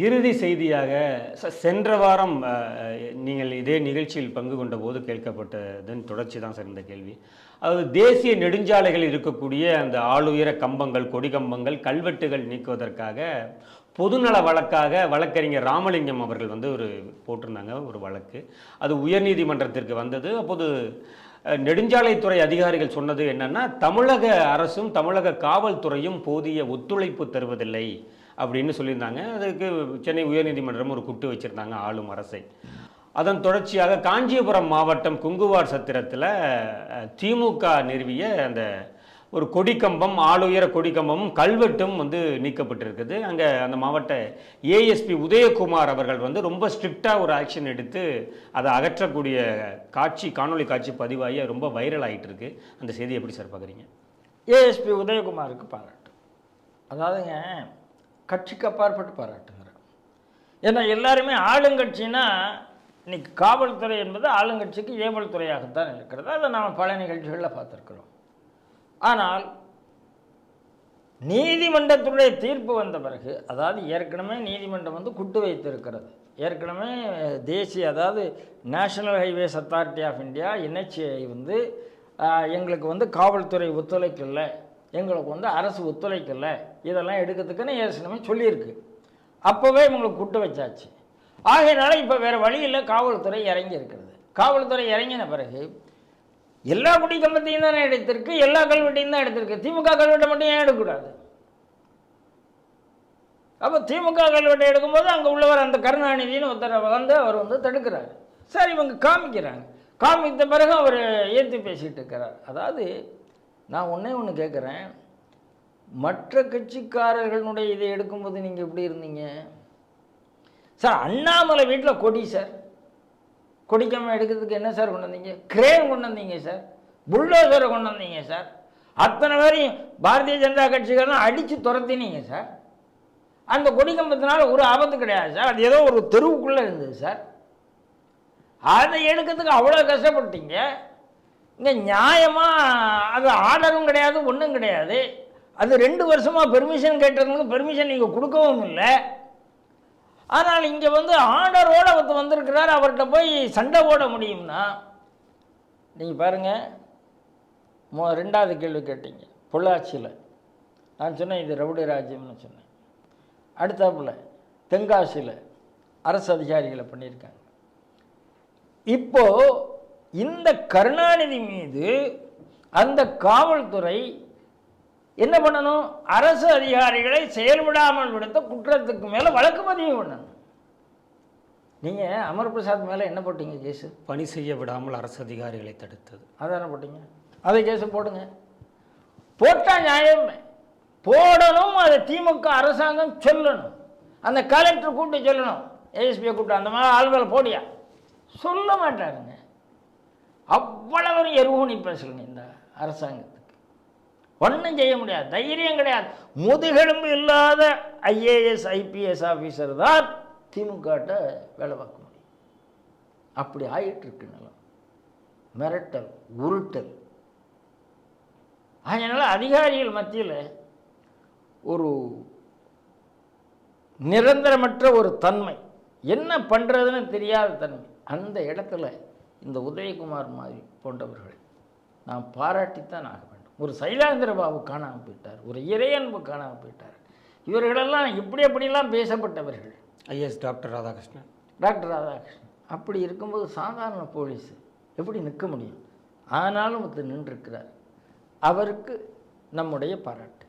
இறுதி செய்தியாக சென்ற வாரம் நீங்கள் இதே நிகழ்ச்சியில் பங்கு கொண்ட போது கேட்கப்பட்டதன் தொடர்ச்சி தான் சார் இந்த கேள்வி. அதாவது தேசிய நெடுஞ்சாலைகளில் இருக்கக்கூடிய அந்த ஆளுயர கம்பங்கள் கொடி கம்பங்கள் கல்வெட்டுகள் நீக்குவதற்காக பொதுநல வழக்காக வழக்கறிஞர் ராமலிங்கம் அவர்கள் வந்து ஒரு போட்டிருந்தாங்க ஒரு வழக்கு. அது உயர்நீதிமன்றத்திற்கு வந்தது. அப்போது நெடுஞ்சாலைத்துறை அதிகாரிகள் சொன்னது என்னென்னா தமிழக அரசும் தமிழக காவல்துறையும் போதிய ஒத்துழைப்பு தருவதில்லை. அப்படின்னு சொல்லியிருந்தாங்க. அதுக்கு சென்னை உயர்நீதிமன்றம் ஒரு குட்டு வச்சுருந்தாங்க ஆளும் அரசை. அதன் தொடர்ச்சியாக காஞ்சிபுரம் மாவட்டம் குங்குவார் சத்திரத்தில் திமுக நிறுவிய அந்த ஒரு கொடிக்கம்பம் ஆளுயர கொடிக்கம்பமும் கல்வெட்டும் வந்து நீக்கப்பட்டிருக்குது. அங்கே அந்த மாவட்ட ஏஎஸ்பி உதயகுமார் அவர்கள் வந்து ரொம்ப ஸ்ட்ரிக்டாக ஒரு ஆக்ஷன் எடுத்து அதை அகற்றக்கூடிய காட்சி காணொளி காட்சி பதிவாகி ரொம்ப வைரல் ஆகிட்டு இருக்கு அந்த செய்தி எப்படி சார் பார்க்குறீங்க? ஏஎஸ்பி உதயகுமாருக்கு பாராட்டு. அதாவதுங்க கட்சிக்கு அப்பாற்பட்டு பாராட்டுகிறார். ஏன்னா எல்லாருமே ஆளுங்கட்சினா இன்னைக்கு காவல்துறை என்பது ஆளுங்கட்சிக்கு ஏவல் துறையாகத்தான் இருக்கிறது. அதை நாம் பல நிகழ்ச்சிகளில் பார்த்துருக்குறோம். ஆனால் நீதிமன்றத்துடைய தீர்ப்பு வந்த பிறகு அதாவது ஏற்கனவே நீதிமன்றம் வந்து குட்டு வைத்திருக்கிறது. ஏற்கனவே தேசிய அதாவது national highways authority of India NHA வந்து எங்களுக்கு வந்து காவல்துறை ஒத்துழைக்கல. எங்களுக்கு வந்து அரசு ஒத்துழைக்கல. இதெல்லாம் எடுக்கிறதுக்குன்னு ஏற்கனவே சொல்லியிருக்கு. அப்போவே இவங்களுக்கு குட்டு வச்சாச்சு. ஆகையினால இப்போ வேறு வழியில் காவல்துறை இறங்கி இருக்கிறது காவல்துறை இறங்கின பிறகு எல்லா குடி கம்பத்தையும் தானே எடுத்திருக்கு எல்லா கல்வெட்டையும் தான் எடுத்திருக்கு. திமுக கல்வெட்டை மட்டும் ஏன் எடுக்கக்கூடாது? அப்போ திமுக கல்வெட்டை எடுக்கும்போது அங்கே உள்ளவர் அந்த கருணாநிதினு ஒருத்தர் வந்து அவர் வந்து தடுக்கிறார். சரி இவங்க காமிக்கிறாங்க. காமித்த பிறகு அவர் ஏற்றி பேசிகிட்டு இருக்கிறார். அதாவது நான் ஒன்றே ஒன்று கேட்குறேன் மற்ற கட்சிக்காரர்களுடைய இதை எடுக்கும்போது நீங்கள் எப்படி இருந்தீங்க? சார் அண்ணாமலை வீட்டில் கொடி சார். கொடிக்காமல் எடுக்கிறதுக்கு என்ன சார் கொண்டு வந்தீங்க? கிரேன் கொண்டு வந்தீங்க சார். புல்டோசரை கொண்டு வந்தீங்க சார். அத்தனை பேரையும் பாரதிய ஜனதா கட்சிகள்லாம் அடித்து துரத்தினீங்க சார். அந்த கொடிக்கம்பத்தினால ஒரு ஆபத்து கிடையாது சார். அது ஏதோ ஒரு தெருவுக்குள்ளே இருந்தது சார். அதை எடுக்கிறதுக்கு அவ்வளோ கஷ்டப்பட்டீங்க. இங்கே நியாயமாக அது ஆர்டரும் கிடையாது ஒன்றும் கிடையாது. அது ரெண்டு வருஷமாக பெர்மிஷன் கேட்டதுக்கு பெர்மிஷன் நீங்கள் கொடுக்கவும் இல்லை. ஆனால் இங்கே வந்து ஆர்டரோடு அவர் வந்திருக்கிறார் அவர்கிட்ட போய் சண்டை போட முடியும்னா? நீங்கள் பாருங்கள் மோ ரெண்டாவது கேள்வி கேட்டீங்க பொள்ளாச்சியில். நான் சொன்னேன் இது ரவுடி ராஜ்யம்னு சொன்னேன். அடுத்தாப்புல தென்காசியில் அரசு அதிகாரிகளை பண்ணியிருக்காங்க. இப்போது இந்த கருணாநிதி மீது அந்த காவல்துறை என்ன பண்ணணும்? அரசு அதிகாரிகளை செயல்படாமல் விடுத்த குற்றத்துக்கு மேலே வழக்கு பதிவு பண்ணணும். நீங்கள் அமர் பிரசாத் மேலே என்ன போட்டீங்க கேஸு? பணி செய்ய விடாமல் அரசு அதிகாரிகளை தடுத்தது. அதானே போட்டீங்க? அதை கேஸு போடுங்க. போட்டா நியாயம். போடணும் அதை திமுக அரசாங்கம் சொல்லணும். அந்த கலெக்டர் கூப்பிட்டு சொல்லணும். ஏஎஸ்பியை கூப்பிட்டு அந்த மாதிரி ஆளுகளை போடியா? சொல்ல மாட்டாருங்க. அவ்வளவு எருவுனி பேசலங்க இந்த அரசாங்கத்துக்கு. ஒன்றும் செய்ய முடியாது தைரியம் கிடையாது. முதுகெலும்பு இல்லாத ஐஏஎஸ் ஐபிஎஸ் ஆஃபீஸர் தான் திமுகட்ட வேலை பார்க்க முடியும். அப்படி ஆயிட்டு இருக்கு நிலம். மிரட்டல் உருட்டல். அதனால் அதிகாரிகள் மத்தியில் ஒரு நிரந்தரமற்ற ஒரு தன்மை. என்ன பண்ணுறதுன்னு தெரியாத தன்மை. அந்த இடத்துல இந்த உதயகுமார் மாதிரி போன்றவர்களை நாம் பாராட்டித்தான் ஆக வேண்டும். ஒரு சைலாந்திர பாபு காணாமல் போயிட்டார். ஒரு இறையன்பு காணாமல் போயிட்டார். இவர்களெல்லாம் இப்படி அப்படிலாம் பேசப்பட்டவர்கள். IS doctor Radhakrishnan. Doctor Radhakrishnan. அப்படி இருக்கும்போது சாதாரண போலீஸ் எப்படி நிற்க முடியும்? ஆனாலும் ஒருத்தர் நின்றுருக்கிறார். அவருக்கு நம்முடைய பாராட்டு.